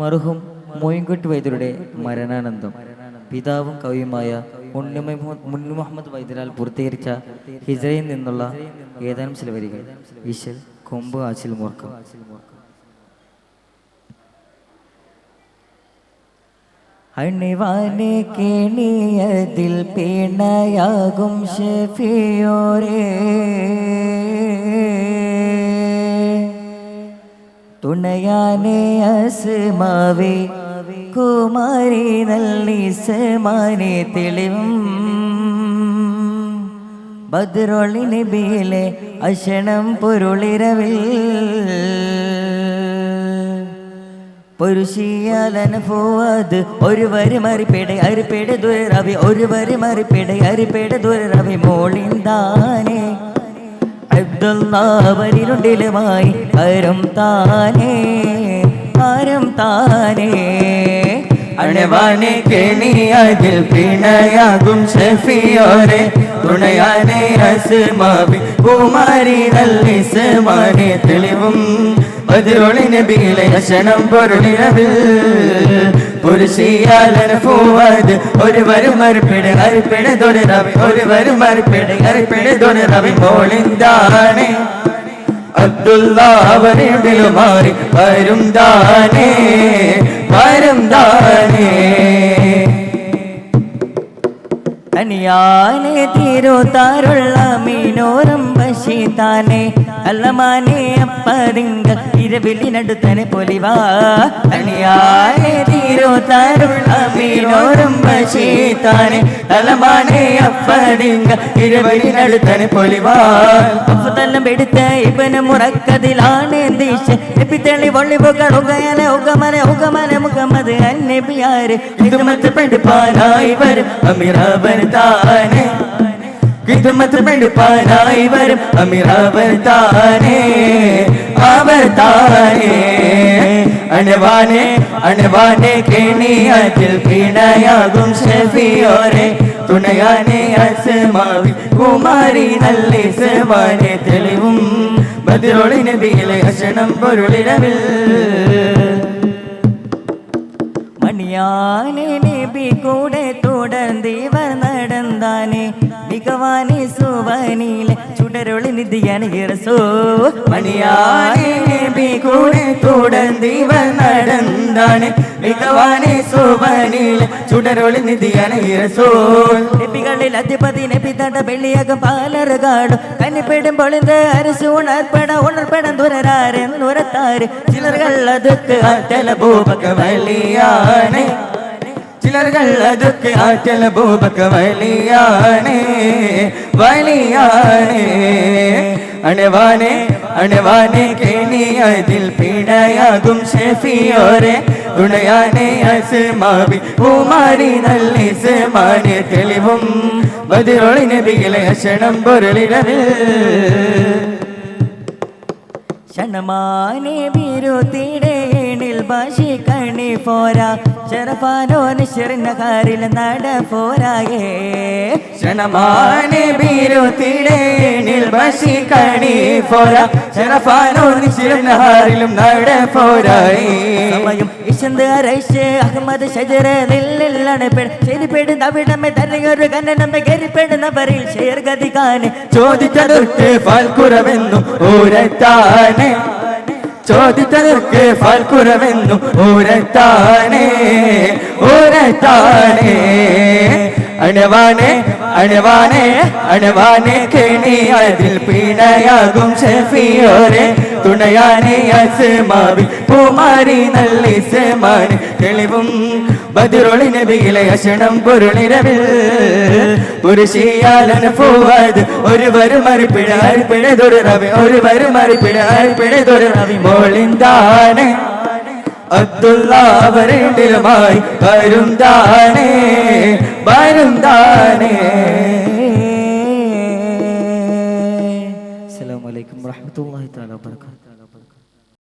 മറുഹും മോയിൻകുട്ടി വൈദ്യരുടെ മരണാനന്തം. പിതാവും കവിയുമായ മുന്നു മുഹമ്മദ് വൈദ്യരാൽ പൂർത്തീകരിച്ച ഹിജറയിൽ നിന്നുള്ള ഏതാനും ചില വരികൾ. വിശൽ കൊമ്പ് ആച്ചിൽ മുറക്കം അണിവാനെ കേണിയതിൽ പീണയാകും ഷെഫിയോരേ. തുണയാനെ അസ്മാവേ കുമാരി നല്ലിസമാനെ തെളിവും. ബദ്രൊളി നബിയിലെ അശണം പൊരുളിരവിൽ. പുരുഷിയാലന പോവാത് ഒരു വരി മറിപ്പേടെ അരിപ്പേടെ ദുരവി ഒരു വരി മറിപ്പേടെ അരിപ്പേടെ ദുരവി മോളിന്താനേ അബ്ദുല്ലാവരിലുണ്ടിലുമായി കരം താനേ കരം താനേ. അണവാനെ കേണിയതിൽ പിണയാകും ഷെഫിയോരെ. തുണയാനെ അസുമാവി കുമാരി നല്ലിസമാനെ തെളിവും അതിരൊളി നബിയിലെ ക്ഷണം പൊരുളിനത് പൂവത് ഒരു വരും അരിപ്പിട് അരിപ്പിട് തൊഴിറവി ഒരു വരും അരിപ്പിട് അരിപ്പിട് തൊഴിറവി മോളിന്താണേ? അബ്ദുള്ള അവരിലുമാറി വരും താനേ? വരും താനേ? കണിയാനെ തിരുത്താറുള്ള മീനോരം ബശീതാനെ അല്ലമാനെ അപ്പതിങ്ക ഇരവിലിനടുത്തനെ പൊലിവാ കണിയാനെ തിരുത്താറുള്ള മീനോരം ബശീതാനെ അല്ലമാനെ അപ്പതിങ്ക ഇരവിലിനടുത്തനെ പൊലിവാ അഫ്തലം എടുത്ത ഇവന് മുറക്കതിലാണ് ദീശ നബി തെളി വള്ളിവുകൾ ഉകയനെ ഉകമനെ ഉകമനെ മുഖമത് അന്നബിയാര് ഹിദ്മത്ത് പഠിപ്പാനായി വരും അമിറാവർ താനെ ഹിദ്മത്ത് പെടുപ്പാനായി വരും. അമിറാവർ താനെ അവർ താനെ. അണവാനെ അണവാനെ കേണിയാറ്റിൽ പിണയാകും ഷെഫിയോരെ. തുണയാനെ അസമാവി കുമാരി നല്ല സമാനെ തെളിവും. ബദിറോളിന് വീല അശനം പൊരുളിരവിൽ. മണിയാനെ നബി കൂടെ തുടർന്നിവർ നടന്താനെ മികവാനി സുവനിലെ ചുടരുളി നിധിയാണ് ഇറസോ മണിയാനെ കൂടെ തുടർന്നിവർ നടന്താണ്. മികവാനെ സുവനിലെ ചുടരുളി നിധിയാണ് ഇറസോൾ നബികളിൽ അധിപതി നബി തട വെള്ളിയകം പാലറുകാടും കന്നിപ്പെടും പൊളിന്ത് അരസു ഉണർപ്പെട ഉണർപ്പെടം അതൊക്കെ ആറ്റല ഭൂപക വലിയാണ് ചിലർകൾ അതൊക്കെ ആറ്റൽ ഭൂപക്ക വലിയാണ് വലിയാണ്. അണവാനെ അണവാനെ കേണിയതിൽ പിണയാകും ഷെഫിയോരെ. തുണയാനെ അസുമാവി ഉമാരി നല്ല സുമാനെ തെളിവും. ബദിറൊളി നബിയിലെ ക്ഷണം പൊരുളിരവിൽ ക്ഷണമാനെ ബിരുത്തിടേണിൽ ഭാഷി കണി പോരാ. ചെറുപ്പാനോ നിശ്ചറിനകാരിൽ നട പോരായേ. ക്ഷണമാനെ ബീരുത്തിടേണിൽ ബഷി കണി പോരാ. ചെറുപ്പാനോ നിശിരഹാരിലും നട പോരായി. സമയം ഇശന്ത് അരൈഷ് അഹമ്മദ് ഷജറിലാണ് ശരിപ്പെടുന്ന അവിടമേ തന്നെയൊരു കന്നനമ്മ കയറിപ്പെടുന്നവരിൽ ശേർഗതികാന് ചോദിച്ചതൊക്കെ ഫൽക്കുറവെന്നും ഊരത്താനെ. ചോദിച്ചതൊക്കെ ഫൽക്കുറവെന്നും ഊരത്താനെ ഊരത്താനെ അണവാനെ അണവാനെ അണവാനെ കേണി അതിൽ പീണയാകും ഷെഫിയോരെ. തുണയാനെ അസമാവി പൂമാരി നല്ല സമാന. തെളിവും ബദിറൊളി നബിയിലെ അശണം പൊരുളിരവിൽ. പുരുഷിയാലൻ പോവാത് ഒരു വരും മറിപ്പിട അരിപ്പിട ദുരവി ഒരു വരും മറിപ്പിട അരിപ്പിട ദുരവി മോളിന്താണ് അബ്ദുള്ള അവരിലുമായി വരും താനേ വരും താനേ. അസ്സലാമു അലൈക്കും വറഹ്മത്തുള്ളാഹി തആല